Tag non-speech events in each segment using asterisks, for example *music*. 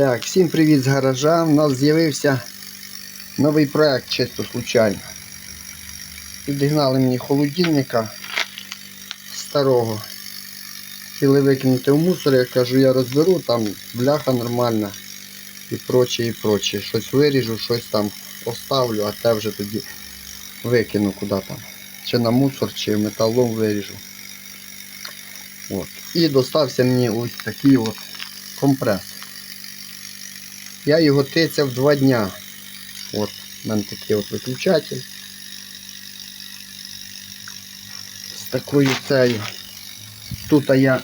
Так, всім привіт з гаража. У нас з'явився новий проект чисто случайно. Підігнали мені холодильника старого. Хотіли викинути в мусор, я кажу, я розберу, там бляха нормальна і проче, і проче. Щось виріжу, щось там оставлю, а те вже тоді викину куди там. Чи на мусор, чи металом виріжу. От. І достався мені ось такий от компресор. Я його тицяв два дня. От, у мене такий от виключатель. З такою цею. Тут я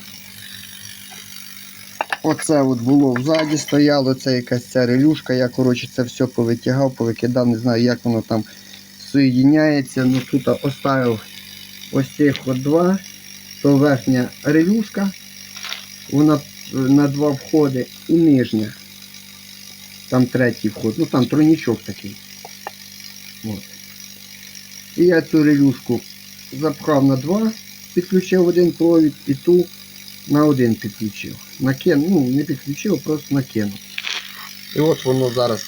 оце от було взаді стояло, це якась ця релюшка. Я коротше це все повитягав, повикидав, не знаю як воно там соєдиняється. Ну тут оставив ось цих от два. То верхня релюшка, вона е, на два входи і нижня. Там третій вход, ну там тройничок такий. От. І я цю релюшку запхав на два, підключив один провід і ту на один підключив. Накинув, ну не підключив, просто накинув. І от воно зараз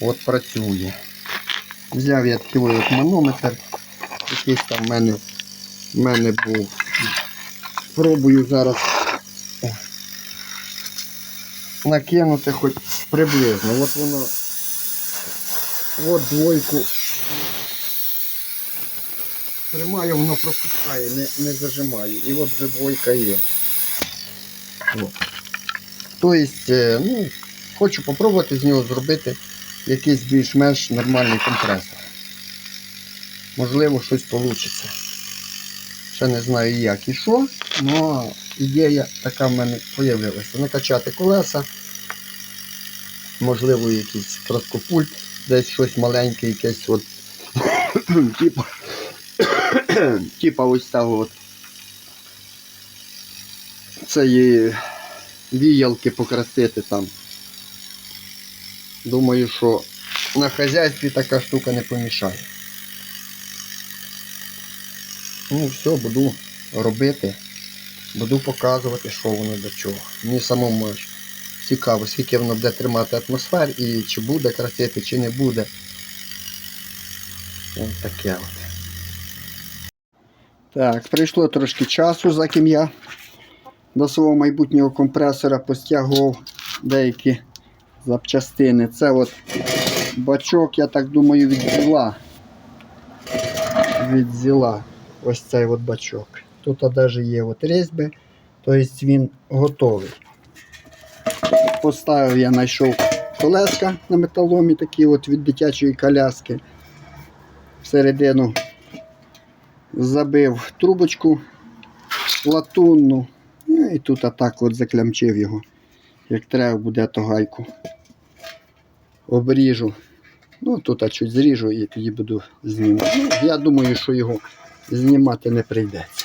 от працює. Взяв я такий манометр, якийсь там в мене, в мене був. Пробую зараз накинути хоч приблизно. От воно от двойку тримаю, воно пропускає, не, не зажимаю. І от вже двойка є. Тобто, е, ну, хочу попробувати з нього зробити якийсь більш-менш нормальний компресор. Можливо, щось вийде. Ще не знаю як і що, але ідея така в мене з'явилася. Накачати колеса, можливо, якийсь краткопульт, десь щось маленьке, якесь от *coughs* типа, *coughs* типа ось цього от цієї віялки покрасити там. Думаю, що на хазяйстві така штука не помішає. Ну, все, буду робити. Буду показувати, що воно до чого. Мені самому цікаво, скільки воно буде тримати атмосфер і чи буде красити, чи не буде. Ось таке от. Так, прийшло трошки часу, за ким я до свого майбутнього компресора постягував деякі запчастини. Це от бачок, я так думаю, від зіла. Ось цей от бачок. Тут навіть є от різьби, тобто він готовий. Поставив я знайшов колеска на металомі, такі от від дитячої коляски. Всередину забив трубочку латунну. Ну, і тут атак от заклямчив його. Як треба буде, то гайку обріжу. Ну, тут чуть зріжу і тоді буду знімати. Ну, я думаю, що його знімати не прийдеться.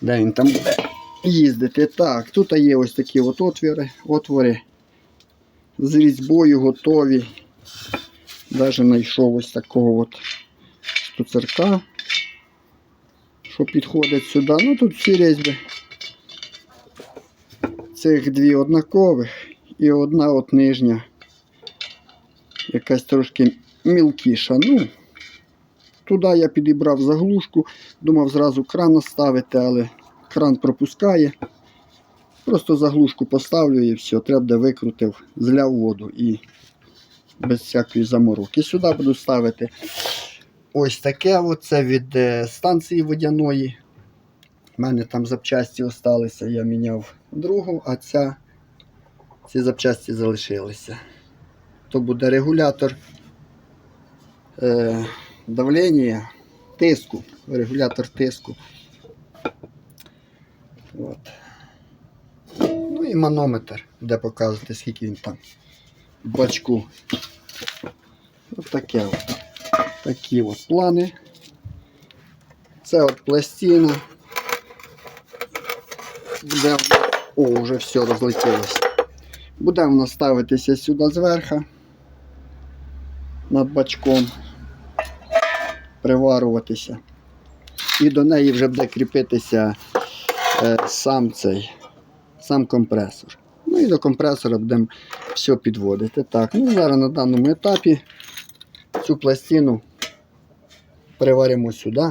Де він там буде їздити? Так, тут є ось такі от отвори, отвори з різьбою готові. Навіть знайшов ось такого от штуцерка, що підходить сюди. Ну тут всі різьби. Цих дві однакових і одна от нижня. Якась трошки мілкіша. Ну, туди я підібрав заглушку, думав зразу кран наставити, але кран пропускає. Просто заглушку поставлю і все, треба викрутив, зляв воду і без всякої замороки. Сюди буду ставити ось таке. Оце від е, станції водяної. У мене там запчасті залишилися, я міняв другу, а ця, ці запчасті залишилися. То буде регулятор е, давлення, тиску, регулятор тиску. От. Ну і манометр, де показувати, скільки він там в бачку. Ось таке от. Такі от плани. Це от пластина. Буде О, вже все розлетілося. Буде воно ставитися сюди зверху над бачком, приварюватися. І до неї вже буде кріпитися е, сам цей, сам компресор. Ну, і до компресора будемо все підводити. Так, ну зараз на даному етапі цю пластину приваримо сюди.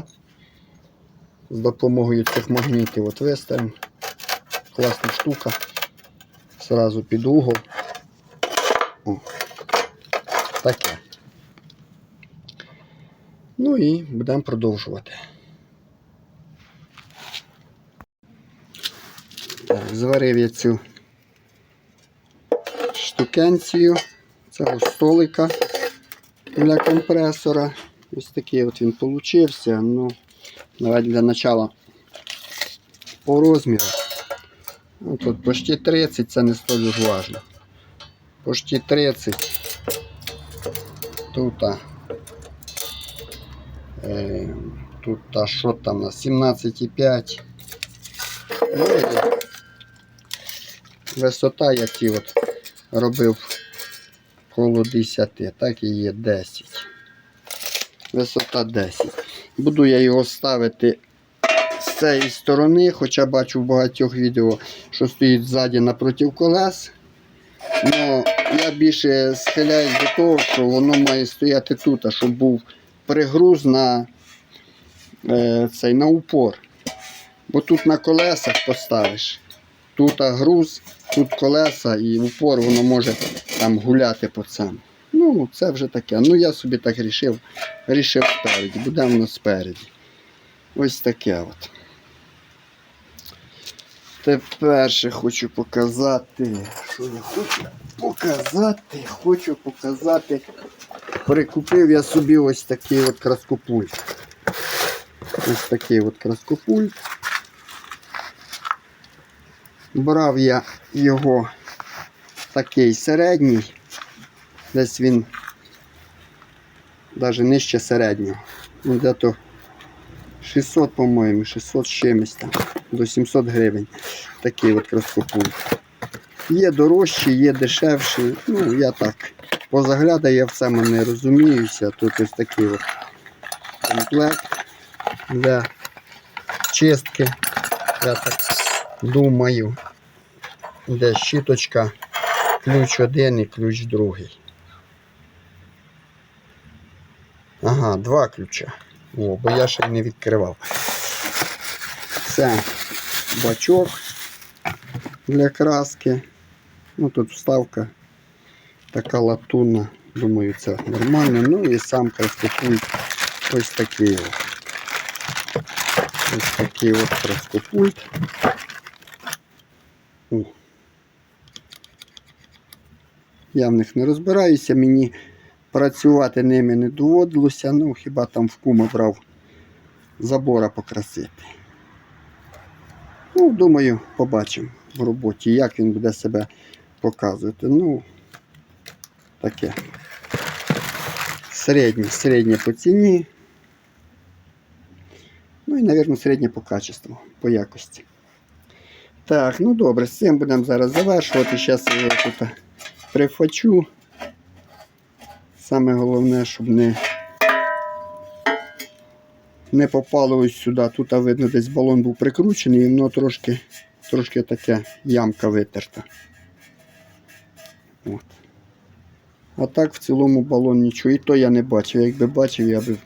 З допомогою цих магнітів от виставимо. Класна штука. Зразу під угол. О. Таке. Ну і будемо продовжувати. Так, зварив я цю штукенцію цього столика для компресора. Ось такий от він получився. Ну, давайте для начала по розміру. Ну, тут почти 30, це не столь важно. Почти 30. Тут, тут а, що там у нас 17,5. Ну, і висота, я ті от робив коло 10, так і є 10. Висота 10. Буду я його ставити з цієї сторони, хоча бачу в багатьох відео, що стоїть ззаді напроти колес. Ну, я більше схиляюсь до того, що воно має стояти тут, а щоб був пригруз на, е, цей, на упор. Бо тут на колесах поставиш. Тут груз, тут колеса і упор воно може там гуляти по цьому. Ну, це вже таке. Ну, я собі так рішив. Рішив спереді. Буде воно спереді. Ось таке от. Тепер ще хочу показати. Що я хочу показати? Хочу показати. Прикупив я собі ось такий от краскопульт. Ось такий от краскопульт. Брав я його такий середній. Десь він навіть нижче середнього. Ну, де-то 600, по-моєму, 600 чимось там, до 700 гривень. Такий от краскопульт. Є дорожчі, є дешевші. Ну, я так. Позаглядаю, я в цьому не розуміюся. Тут ось такий от комплект для чистки. Я так думаю. Де щіточка, ключ один і ключ другий. Ага, два ключа. О, бо я ще не відкривав. Це бачок для краски. Ну тут вставка така латунна. Думаю, це нормально. Ну і сам краскопульт ось такий. Ось такий от краскопульт. Я в них не розбираюся, мені працювати ними не доводилося, ну хіба там в кума брав забора покрасити. Ну, думаю, побачимо в роботі, як він буде себе показувати. Ну, таке. Середнє, середнє по ціні. Ну і, мабуть, середнє по качеству, по якості. Так, ну добре, з цим будемо зараз завершувати. Зараз я його тут прифочу. Саме головне, щоб не, не попало ось сюди. Тут видно, десь балон був прикручений і воно трошки, трошки таке ямка витерта. От. А так в цілому балон нічого. І то я не бачив. Якби бачив, я б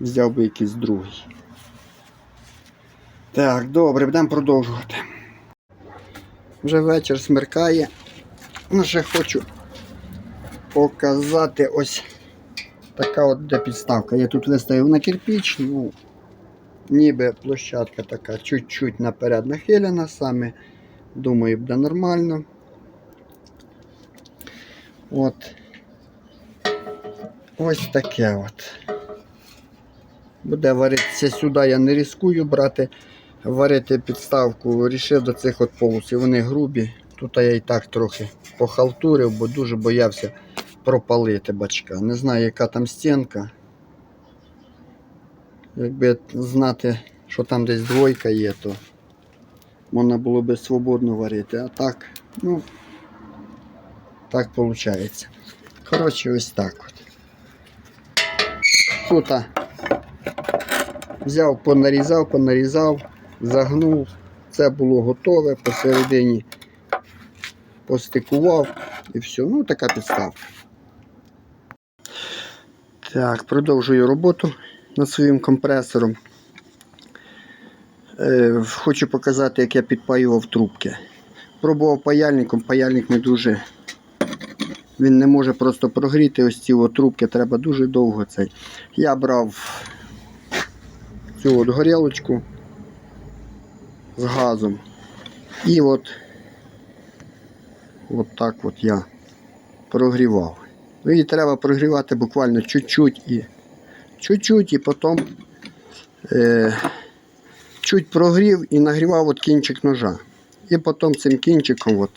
взяв би якийсь другий. Так, добре, будемо продовжувати. Вже вечір смеркає. Ну, хочу показати ось така от де підставка. Я тут виставив на кирпіч, ну, ніби площадка така чуть-чуть наперед нахилена саме. Думаю, буде нормально. От. Ось таке от. Буде варитися сюди, я не ризикую брати, варити підставку. Рішив до цих от полосів. Вони грубі. Тут я і так трохи похалтурив, бо дуже боявся пропалити бачка. Не знаю, яка там стінка. Якби знати, що там десь двойка є, то можна було би свободно варити. А так, ну, так виходить. Коротше, ось так от. Тут взяв, понарізав, понарізав, загнув. Це було готове посередині постикував і все. Ну, така підставка. Так, продовжую роботу над своїм компресором. Е, хочу показати, як я підпаював трубки. Пробував паяльником, паяльник не дуже. Він не може просто прогріти ось ці от трубки, треба дуже довго цей. Я брав цю от горілочку з газом. І от, от так от я прогрівав. Ну, Її треба прогрівати буквально чуть-чуть і чуть-чуть, і потім е, чуть прогрів і нагрівав от кінчик ножа. І потім цим кінчиком от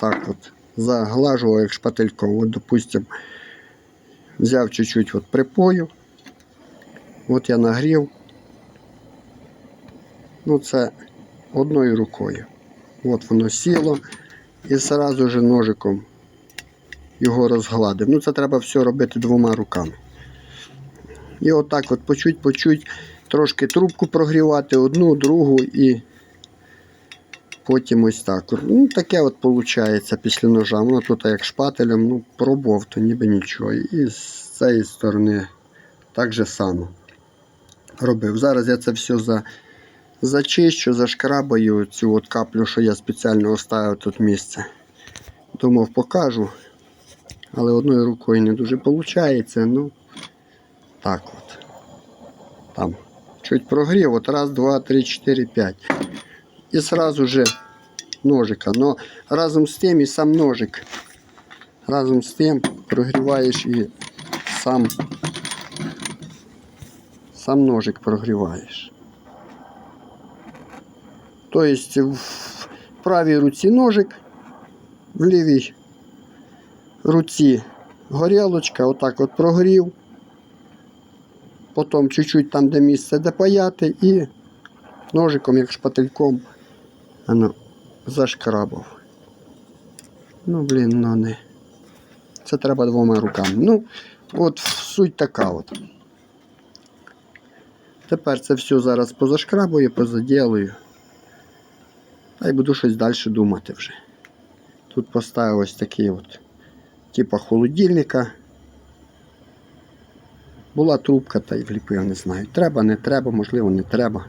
так от заглажував як шпательком. От, допустим, взяв чуть-чуть от припою. От я нагрів. Ну, це одною рукою. От воно сіло і одразу же ножиком його розгладив. Ну, це треба все робити двома руками. І отак от по чуть, по чуть трошки трубку прогрівати, одну, другу і потім ось так. Ну, таке от виходить після ножа. Воно тут як шпателем, ну, пробував, то ніби нічого. І з цієї сторони так же само робив. Зараз я це все за, зачищу, зашкрабаю цю от каплю, що я спеціально оставив тут місце. Думав, покажу. Але одною рукою не дуже виходить. Ну, так от. Там. Чуть прогрів, от раз, два, три, чотири, п'ять. І сразу же ножика. Но разом з тим і сам ножик. Разом з тим прогріваєш і сам, сам ножик прогріваєш. Тобто в правій руці ножик, в лівій руці горілочка, отак от прогрів. Потім чуть-чуть там, де місце де паяти, і ножиком, як шпательком, воно зашкрабав. Ну, блін, ну не. Це треба двома руками. Ну, от суть така от. Тепер це все зараз позашкрабую, позаділую. Та й буду щось далі думати вже. Тут поставив ось такий от, типа холодильника. Була трубка та й вліпив, не знаю. Треба, не треба, можливо, не треба.